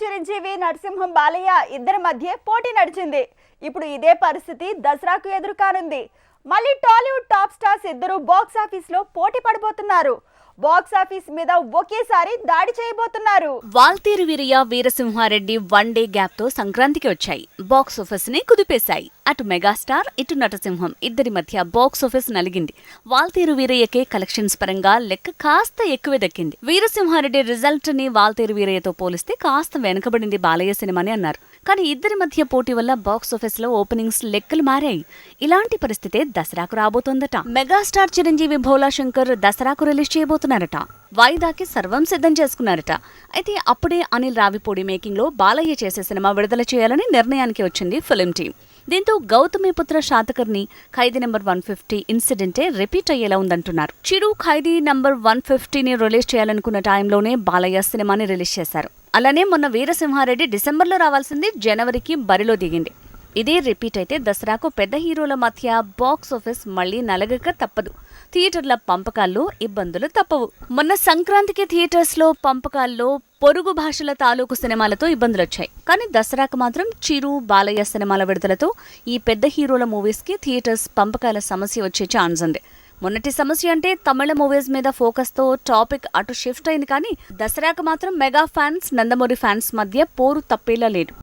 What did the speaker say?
చిరంజీవి నరసింహం బాలయ్య ఇద్దరి మధ్య పోటీ నడిచింది. ఇప్పుడు ఇదే పరిస్థితి దసరాకు ఎదురు కానుంది మళ్ళీ టాలీవుడ్ టాప్ స్టార్స్ ఇద్దరు బాక్స్ ఆఫీస్లో పోటీ పడబోతున్నారు. బాక్స్ ఆఫీస్ మీద ఒకేసారి దాడి చేయబోతున్నారు. వాల్తీరు వీరయ్య వీరసింహారెడ్డి వన్ డే గ్యాప్తో సంక్రాంతికి వచ్చాయి. బాక్స్ ఆఫీస్ని కుదిపేశాయి. అటు మెగాస్టార్ ఇటు నటసింహం. ఇద్దరి మధ్య బాక్స్ ఆఫీస్ నలిగింది. వాల్తేరు వీరయ్యకే కలెక్షన్స్ పరంగా లెక్క కాస్త ఎక్కువే దక్కింది. వీరసింహారెడ్డి రిజల్ట్ని వాల్తేరు వీరయ్యతో పోలిస్తే కాస్త వెనుకబడింది బాలయ్య సినిమాని అన్నారు. కానీ ఇద్దరి మధ్య పోటీ వల్ల బాక్స్ ఆఫీస్లో ఓపెనింగ్స్ లెక్కలు మారాయి. ఇలాంటి పరిస్థితే దసరాకు రాబోతోందట. మెగాస్టార్ చిరంజీవి భోలా శంకర్ దసరాకు రిలీజ్ చేయబోతున్నారట. వాయిదాకి సర్వం సిద్ధం చేసుకున్నారట. అయితే అప్పుడే అనిల్ రావిపూడి మేకింగ్లో బాలయ్య చేసే సినిమా విడుదల చేయాలని నిర్ణయానికి వచ్చింది ఫిలిం టీం. దీంతో Gautamiputra Satakarni Khaidi number one fifty ఇన్సిడెంటే repeat అయ్యేలా ఉందంటున్నారు. చిరు ఖైదీ నంబర్ వన్ ఫిఫ్టీని రిలీజ్ చేయాలనుకున్న టైంలోనే బాలయ్య సినిమాని రిలీజ్ చేశారు. అలానే మొన్న వీరసింహారెడ్డి డిసెంబర్లో రావాల్సింది జనవరికి బరిలో దిగింది. ఇదే రిపీట్ అయితే దసరాకు పెద్ద హీరోల మధ్య బాక్స్ ఆఫీస్ మళ్ళీ నలగక తప్పదు. థియేటర్ల పంపకాల్లో ఇబ్బందులు తప్పవు. మొన్న సంక్రాంతికి థియేటర్స్లో పంపకాల్లో పొరుగు భాషల తాలూకు సినిమాలతో ఇబ్బందులు వచ్చాయి కానీ దసరాకు మాత్రం చిరు బాలయ్య సినిమాల విడుదలతో ఈ పెద్ద హీరోల మూవీస్కి థియేటర్స్ పంపకాల సమస్య వచ్చే ఛాన్స్ ఉంది. మొన్నటి సమస్య అంటే తమిళ మూవీస్ మీద ఫోకస్తో టాపిక్ అటు షిఫ్ట్ అయింది కానీ దసరాకు మాత్రం మెగా ఫ్యాన్స్ నందమూరి ఫ్యాన్స్ మధ్య పోరు తప్పేలా లేదు.